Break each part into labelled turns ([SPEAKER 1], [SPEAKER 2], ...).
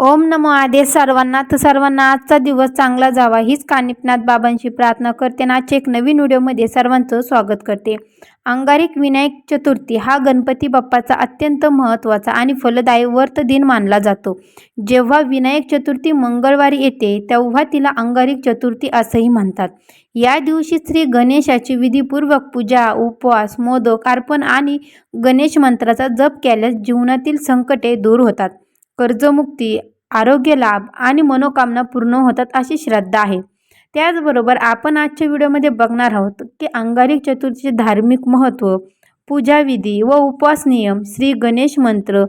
[SPEAKER 1] ओम नमो आदेश सर्वांना. तर सर्वांना आजचा दिवस चांगला जावा. हीच कानिपनाथ बाबांची प्रार्थना करते आणि आजच्या एक नवीन व्हिडिओमध्ये सर्वांचं स्वागत करते. अंगारिक विनायक चतुर्थी हा गणपती बाप्पाचा अत्यंत महत्त्वाचा आणि फलदायी व्रत दिन मानला जातो. जेव्हा विनायक चतुर्थी मंगळवारी येते तेव्हा तिला अंगारिक चतुर्थी असंही म्हणतात. या दिवशी श्री गणेशाची विधीपूर्वक पूजा उपवास मोदक अर्पण आणि गणेश मंत्राचा जप केल्यास जीवनातील संकटे दूर होतात. कर्जमुक्ती आरोग्य लाभ आणि मनोकामना पूर्ण होतात अशी श्रद्धा आहे. त्याचबरोबर आपण आजच्या व्हिडिओमध्ये बघणार आहोत की अंगारिक चतुर्थीचे धार्मिक महत्त्व पूजाविधी व उपवास नियम श्री गणेश मंत्र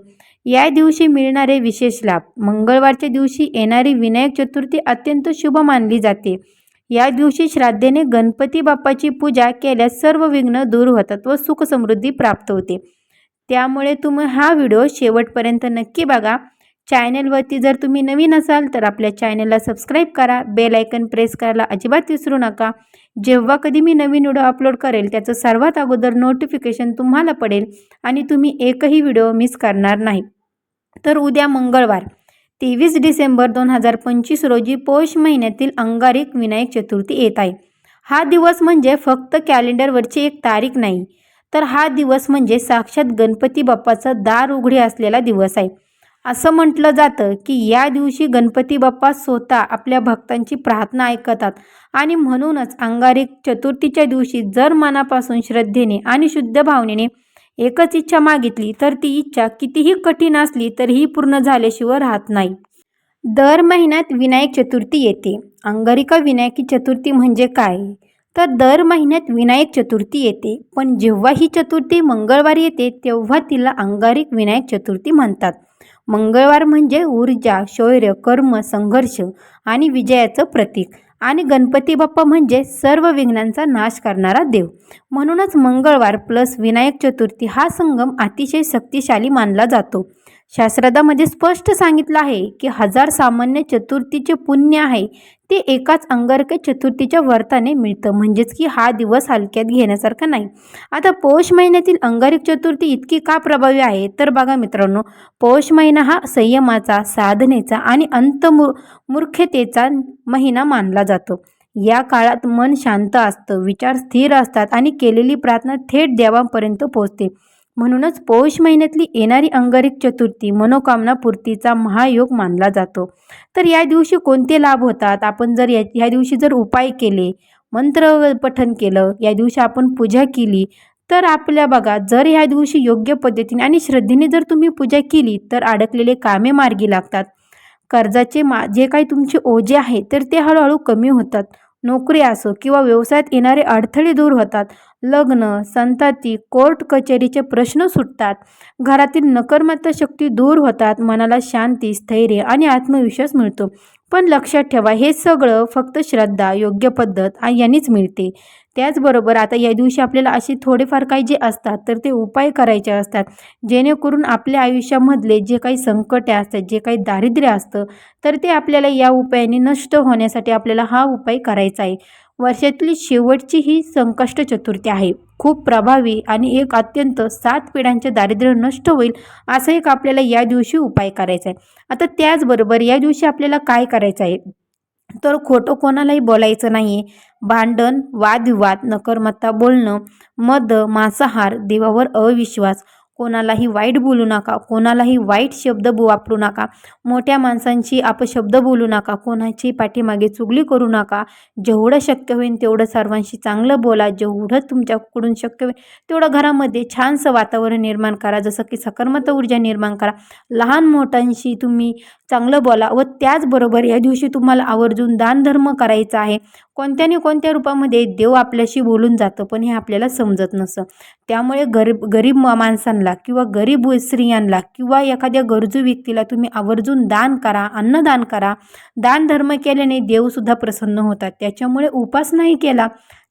[SPEAKER 1] या दिवशी मिळणारे विशेष लाभ. मंगळवारच्या दिवशी येणारी विनायक चतुर्थी अत्यंत शुभ मानली जाते. या दिवशी श्राद्धेने गणपती बाप्पाची पूजा केल्यास सर्व विघ्न दूर होतात व सुख समृद्धी प्राप्त होते. त्यामुळे तुम्ही हा व्हिडिओ शेवटपर्यंत नक्की बघा. चॅनलवरती जर तुम्ही नवीन असाल तर आपल्या चॅनलला सबस्क्राईब करा बेल आयकन प्रेस करायला अजिबात विसरू नका. जेव्हा कधी मी नवीन व्हिडिओ अपलोड करेल त्याचं सर्वात अगोदर नोटिफिकेशन तुम्हाला पडेल आणि तुम्ही एकही व्हिडिओ मिस करणार नाही. तर उद्या मंगळवार तेवीस डिसेंबर दोन हजार पंचवीस रोजी पौष महिन्यातील अंगारिक विनायक चतुर्थी येत आहे. हा दिवस म्हणजे फक्त कॅलेंडरवरची एक तारीख नाही तर हा दिवस म्हणजे साक्षात गणपती बाप्पाचा दार उघडे असलेला दिवस आहे. असं म्हटलं जातं की या दिवशी गणपती बाप्पा स्वतः आपल्या भक्तांची प्रार्थना ऐकतात. आणि म्हणूनच अंगारिक चतुर्थीच्या दिवशी जर मनापासून श्रद्धेने आणि शुद्ध भावनेने एकच इच्छा मागितली तर ती इच्छा कितीही कठीण असली तरीही पूर्ण झाल्याशिवाय राहत नाही. दर महिन्यात विनायक चतुर्थी येते. अंगारिका विनायकी चतुर्थी म्हणजे काय? तर दर महिन्यात विनायक चतुर्थी येते पण जेव्हा ही चतुर्थी मंगळवारी येते तेव्हा तिला अंगारिक विनायक चतुर्थी म्हणतात. मंगळवार म्हणजे ऊर्जा शौर्य कर्म संघर्ष आणि विजयाचं प्रतीक. आणि गणपती बाप्पा म्हणजे सर्व विघ्नांचा नाश करणारा देव. म्हणूनच मंगळवार प्लस विनायक चतुर्थी हा संगम अतिशय शक्तिशाली मानला जातो. शास्त्रदामध्ये स्पष्ट सांगितलं आहे की हजार सामान्य चतुर्थीचे पुण्य आहे ते एकाच अंगारक चतुर्थीच्या व्रताने मिळतं. म्हणजेच की हा दिवस हलक्यात घेण्यासारखा नाही. आता पौष महिन्यातील अंगारिक चतुर्थी इतकी का प्रभावी आहे? तर बघा मित्रांनो पौष महिना हा संयमाचा साधनेचा आणि अंतमू मूर्खतेचा महिना मानला जातो. या काळात मन शांत असतं विचार स्थिर असतात आणि केलेली प्रार्थना थेट देवापर्यंत पोहोचते. म्हणूनच पौष महिन्यातली येणारी अंगारिक चतुर्थी मनोकामना पूर्तीचा महायोग मानला जातो. तर या दिवशी कोणते लाभ होतात? आपण जर या ह्या दिवशी जर उपाय केले मंत्र पठन केलं या दिवशी आपण पूजा केली तर आपल्या बघा जर ह्या दिवशी योग्य पद्धतीने आणि श्रद्धेने जर तुम्ही पूजा केली तर अडकलेले कामे मार्गी लागतात. कर्जाचे मा जे काही तुमचे ओझे आहे तर ते हळूहळू कमी होतात. नोकरी असो किंवा व्यवसायात येणारे अडथळे दूर होतात. लग्न संतती कोर्ट कचेरीचे प्रश्न सुटतात. घरातील नकारात्मक शक्ती दूर होतात. मनाला शांती स्थैर्य आणि आत्मविश्वास मिळतो. पण लक्षात ठेवा हे सगळं फक्त श्रद्धा योग्य पद्धत यांनीच मिळते. त्याचबरोबर आता या दिवशी आपल्याला असे थोडेफार काही जे असतात तर ते उपाय करायचे असतात. जेणेकरून आपल्या आयुष्यामधले जे काही संकटे असतात जे काही दारिद्र्य असतं तर ते आपल्याला या उपायाने नष्ट होण्यासाठी आपल्याला हा उपाय करायचा आहे. वर्षातली शेवटची ही संकष्ट चतुर्थी आहे. खूप प्रभावी आणि एक अत्यंत सात पिढ्यांचे दारिद्र्य नष्ट होईल असं एक आपल्याला या दिवशी उपाय करायचा आहे. आता त्याचबरोबर या दिवशी आपल्याला काय करायचं आहे? तर खोटं कोणालाही बोलायचं नाही भांडण वादविवाद नकरमत्ता बोलणं मद मांसाहार देवावर अविश्वास कोणालाही वाईट बोलू नका कोणालाही वाईट शब्द वापरू नका मोठ्या माणसांची अपशब्द बोलू नका कोणाची पाठीमागे चुगली करू नका. जेवढं शक्य होईल तेवढं सर्वांशी चांगलं बोला जेवढं तुमच्याकडून शक्य होईल तेवढं घरामध्ये छानसं वातावरण निर्माण करा जसं की सकारात्मक ऊर्जा निर्माण करा. लहान मोठ्यांशी तुम्ही चांगलं बोला व त्याचबरोबर या दिवशी तुम्हाला आवर्जून दानधर्म करायचा आहे. कोणत्याने कोणत्या रूपामध्ये देव आपल्याशी बोलून जातं पण हे आपल्याला समजत नसतं. त्यामुळे गरीब गरीब माणसांना किंवा गरीब स्त्रियांना किंवा एखाद्या गरजू व्यक्तीला तुम्ही आवर्जून दान करा अन्नदान करा. दानधर्म केल्याने देवसुद्धा प्रसन्न होतात. त्याच्यामुळे उपासनाही केला.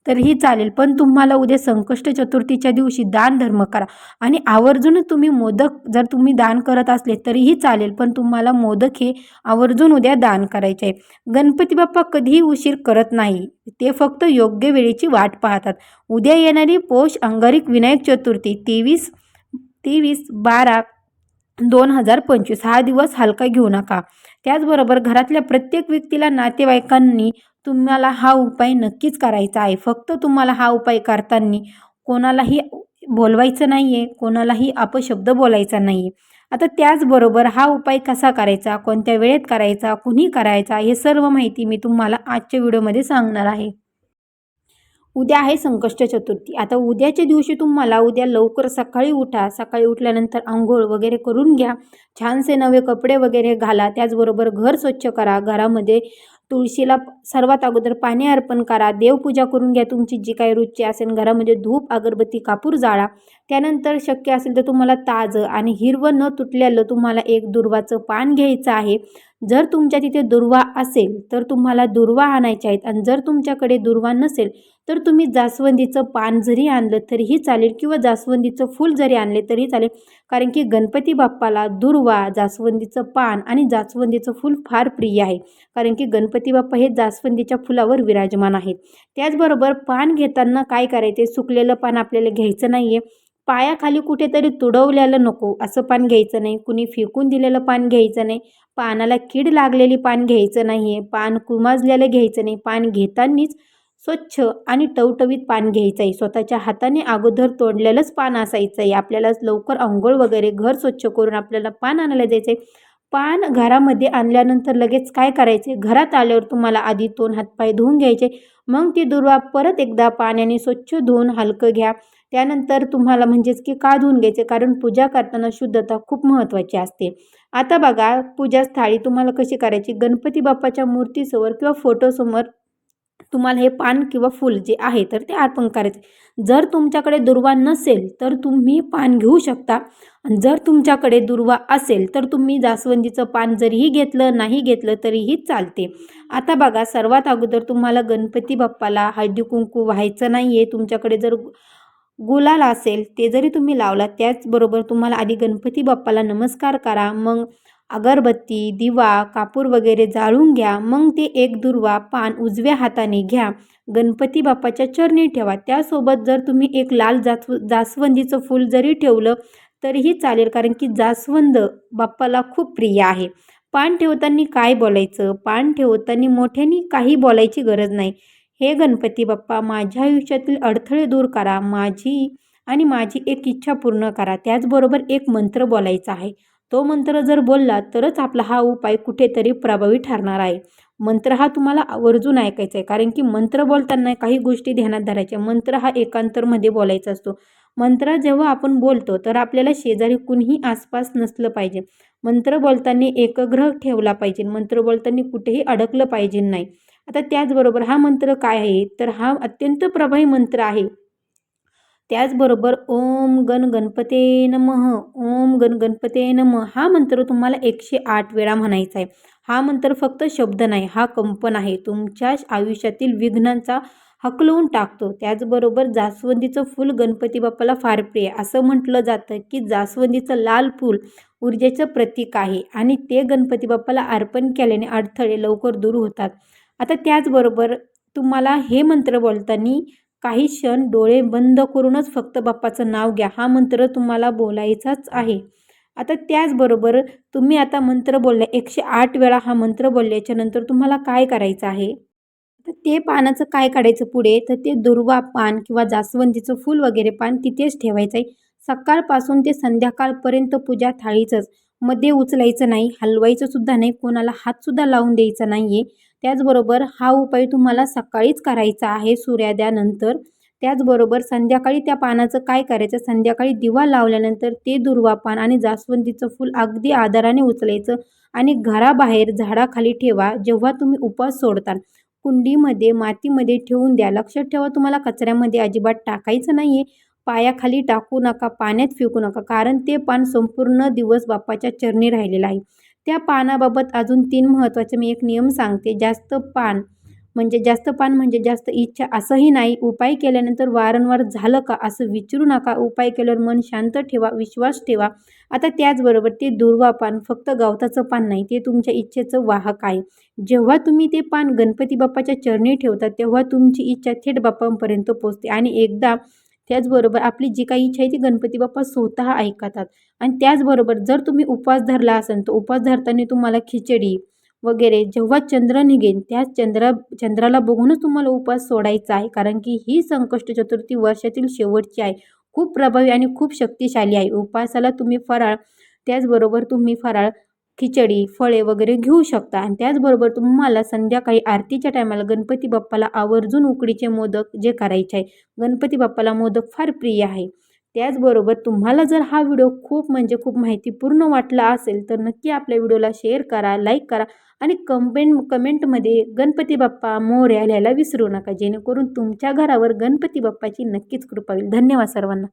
[SPEAKER 1] तरीही चालेल. पण तुम्हाला उद्या संकष्ट चतुर्थीच्या दिवशी दान धर्म करा. आणि आवर्जून तुम्ही मोदक जर तुम्ही दान करत असले तरीही चालेल पण तुम्हाला मोदक हे आवर्जून उद्या दान करायचे आहे. गणपती बाप्पा कधीही उशीर करत नाही. ते फक्त योग्य वेळेची वाट पाहतात. उद्या येणारी पोष अंगारिक विनायक चतुर्थी तेवीस तेवीस बारा दोन हजार पंचवीस. हा दिवस हलका घेऊ नका. त्याचबरोबर घरातल्या प्रत्येक व्यक्तीला नातेवाईकांनी तुम्हाला हा उपाय नक्कीच करायचा आहे. फक्त तुम्हाला हा उपाय करताना कोणालाही बोलवायचं नाही आहे कोणालाही अपशब्द बोलायचा नाही आहे आता त्याचबरोबर हा उपाय कसा करायचा कोणत्या वेळेत करायचा कुणी करायचा हे सर्व माहिती मी तुम्हाला आजच्या व्हिडिओमध्ये सांगणार आहे. उद्या आहे संकष्ट चतुर्थी. आता उद्याच्या दिवशी तुम्हाला उद्या लवकर सकाळी उठा. सकाळी उठल्यानंतर आंघोळ वगैरे करून घ्या. छानसे नवे कपडे वगैरे घाला. त्याचबरोबर घर स्वच्छ करा. घरामध्ये तुळशीला सर्वात अगोदर पाणी अर्पण करा. देवपूजा करून घ्या तुमची जी काही रुची असेल घरामध्ये धूप अगरबत्ती कापूर जाळा त्यानंतर शक्य असेल तर तुम्हाला ताजं आणि हिरवं न तुटलेलं तुम्हाला एक दुर्वाचं पान घ्यायचं आहे. जर तुमच्या तिथे दुर्वा असेल तर तुम्हाला दुर्वा आणायचे आहेत. आणि जर तुमच्याकडे दुर्वा नसेल तर तुम्ही जास्वंदीचं पान जरी आणलं तरीही चालेल किंवा जास्वंदीचं फूल जरी आणले तरी चालेल. कारण की गणपती बाप्पाला दुर्वा जास्वंदीचं पान आणि जास्वंदीचं फूल फार प्रिय आहे. कारण की गणपती बाप्पा हे जास्वंदीच्या फुलावर विराजमान आहेत. त्याचबरोबर पान घेताना काय करायचे? सुकलेलं पान आपल्याला घ्यायचं नाही आहे पायाखाली कुठेतरी तुडवलेलं नको असं पान घ्यायचं नाही. कुणी फेकून दिलेलं पान घ्यायचं नाही. पानाला कीड लागलेली पान घ्यायचं नाही आहे पान कुमाजलेलं घ्यायचं नाही. पान घेतानीच स्वच्छ आणि टवटवीत पान घ्यायचं आहे स्वतःच्या हाताने अगोदर तोडलेलंच पान असायचं आहे आपल्याला लवकर अंघोळ वगैरे घर स्वच्छ करून आपल्याला पान आणायला जायचं आहे पान घरामध्ये आणल्यानंतर लगेच काय करायचे? घरात आल्यावर तुम्हाला आधी तोंड हातपाय धुवून घ्यायचे. मग ती दुर्वा परत एकदा पाण्याने स्वच्छ धुवून हलकं घ्या. त्यानंतर तुम्हाला म्हणजेच की का धुवून घ्यायचे कारण पूजा करताना शुद्धता खूप महत्त्वाची असते. आता बघा पूजा थाळी तुम्हाला कशी करायची? गणपती बाप्पाच्या मूर्तीसमोर किंवा फोटोसमोर तुम्हाला हे पान किंवा फूल जे आहे तर ते अर्पण करायचे. जर तुमच्याकडे दुर्वा नसेल तर तुम्ही पान घेऊ शकता. जर तुमच्याकडे दुर्वा असेल तर तुम्ही जास्वंदीचं पान जरीही घेतलं नाही घेतलं तरीही चालते. आता बघा सर्वात अगोदर तुम्हाला गणपती बाप्पाला हळदी कुंकू व्हायचं नाही आहे तुमच्याकडे जर गुलाल असेल ते जरी तुम्ही लावला त्याचबरोबर तुम्हाला आधी गणपती बाप्पाला नमस्कार करा मग अगरबत्ती दिवा कापूर वगैरे जाळून घ्या मग ते एक दुर्वा पान उजव्या हाताने घ्या. गणपती बाप्पाच्या चरणी ठेवा. त्यासोबत जर तुम्ही एक लाल जास्व जास्वंदीचं फूल जरी ठेवलं तरीही चालेल कारण की जास्वंद बाप्पाला खूप प्रिय आहे. पान ठेवताना काय बोलायचं? पान ठेवताना मोठ्याने काही बोलायची गरज नाही. हे गणपती बाप्पा माझ्या आयुष्यातील अडथळे दूर करा माझी आणि माझी एक इच्छा पूर्ण करा. त्याचबरोबर एक मंत्र बोलायचा आहे. तो मंत्र जर बोलला तरच आपला हा उपाय कुठेतरी प्रभावी ठरणार आहे. मंत्र हा तुम्हाला आवर्जून ऐकायचा आहे. कारण की मंत्र बोलताना काही गोष्टी ध्यानात धरायच्या. मंत्र हा एकांतरमध्ये बोलायचा असतो. मंत्र जेव्हा आपण बोलतो तर आपल्याला शेजारी कुणीही आसपास नसलं पाहिजे. मंत्र बोलताना एकग्रह ठेवला पाहिजे. मंत्र बोलताना कुठेही अडकलं पाहिजे नाही. आता त्याचबरोबर हा मंत्र काय आहे? तर हा अत्यंत प्रभावी मंत्र आहे. त्याचबरोबर ओम गण गणपते नम ओम गण गणपते नम हा मंत्र तुम्हाला एकशे आठ वेळा म्हणायचा आहे. हा मंत्र फक्त शब्द नाही हा कंपन आहे. तुमच्या आयुष्यातील विघ्नांचा हकलवून टाकतो. त्याचबरोबर जास्वंदीचं फूल गणपती बाप्पाला फार प्रिय असं म्हटलं जातं की जास्वंदीचं लाल फूल ऊर्जेचं प्रतीक आहे आणि ते गणपती बाप्पाला अर्पण केल्याने अडथळे लवकर दूर होतात. आता त्याचबरोबर तुम्हाला हे मंत्र बोलताना काही क्षण डोळे बंद करूनच फक्त बाप्पाचं नाव घ्या. हा मंत्र तुम्हाला बोलायचाच आहे. आता त्याचबरोबर तुम्ही आता मंत्र बोलल्या एकशे आठ वेळा हा मंत्र बोलल्याच्या नंतर तुम्हाला काय करायचं आहे? तर ते पानाचं काय काढायचं पुढे? तर ते दुर्वा पान किंवा जास्वंदीचं फूल वगैरे पान तिथेच ठेवायचं आहे. सकाळपासून ते संध्याकाळपर्यंत पूजा थाळीचंच. मध्ये उचलायचं नाही हलवायचं सुद्धा नाही कोणाला हातसुद्धा लावून द्यायचा नाही आहे त्याचबरोबर हा उपाय तुम्हाला सकाळीच करायचा आहे सूर्याद्यानंतर. त्याचबरोबर संध्याकाळी त्या पानाचं काय करायचं? संध्याकाळी दिवा लावल्यानंतर ते दुर्वा पान आणि जास्वंदीचं फूल अगदी आदराने उचलायचं आणि घराबाहेर झाडाखाली ठेवा जेव्हा तुम्ही उपवास सोडता. कुंडीमध्ये मातीमध्ये ठेवून द्या. लक्षात ठेवा तुम्हाला कचऱ्यामध्ये अजिबात टाकायचं नाही आहे पायाखाली टाकू नका पाण्यात फेकू नका कारण ते पान संपूर्ण दिवस बाप्पाच्या चरणी राहिलेलं आहे. त्या पानाबाबत अजून तीन महत्त्वाचे मी एक नियम सांगते. जास्त पान म्हणजे जास्त पान म्हणजे जास्त इच्छा असंही नाही. उपाय केल्यानंतर वारंवार झालं का असं विचारू नका. उपाय केल्यावर मन शांत ठेवा विश्वास ठेवा. आता त्याचबरोबर ते दुर्वा पान फक्त गवताचं पान नाही ते तुमच्या इच्छेचं वाहक आहे. जेव्हा तुम्ही ते पान गणपती बाप्पाच्या चरणी ठेवता तेव्हा तुमची इच्छा थेट बाप्पांपर्यंत पोचते आणि एकदा त्याचबरोबर आपली जी काही इच्छा आहे ती गणपती बाप्पा स्वतः ऐकतात. आणि त्याचबरोबर जर तुम्ही उपवास धरला असेल तर उपवास धरताना तुम्हाला खिचडी वगैरे जेव्हा चंद्र निघेन त्या चंद्रा चंद्राला बघूनच तुम्हाला उपवास सोडायचा आहे. कारण की ही संकष्ट चतुर्थी वर्षातील शेवटची आहे. खूप प्रभावी आणि खूप शक्तिशाली आहे. उपवासाला तुम्ही फराळ त्याचबरोबर तुम्ही फराळ खिचडी फळे वगैरे घेऊ शकता. आणि त्याचबरोबर तुम्हाला संध्याकाळी आरतीच्या टायमाला गणपती बाप्पाला आवर्जून उकडीचे मोदक जे करायचे आहे गणपती बाप्पाला मोदक फार प्रिय आहे. त्याचबरोबर तुम्हाला जर हा व्हिडिओ खूप म्हणजे खूप माहितीपूर्ण वाटला असेल तर नक्की आपल्या व्हिडिओला शेअर करा लाईक करा आणि कमेंट कमेंटमध्ये गणपती बाप्पा मोर्या लिहायला विसरू नका जेणेकरून तुमच्या घरावर गणपती बाप्पाची नक्कीच कृपा होईल. धन्यवाद सर्वांना.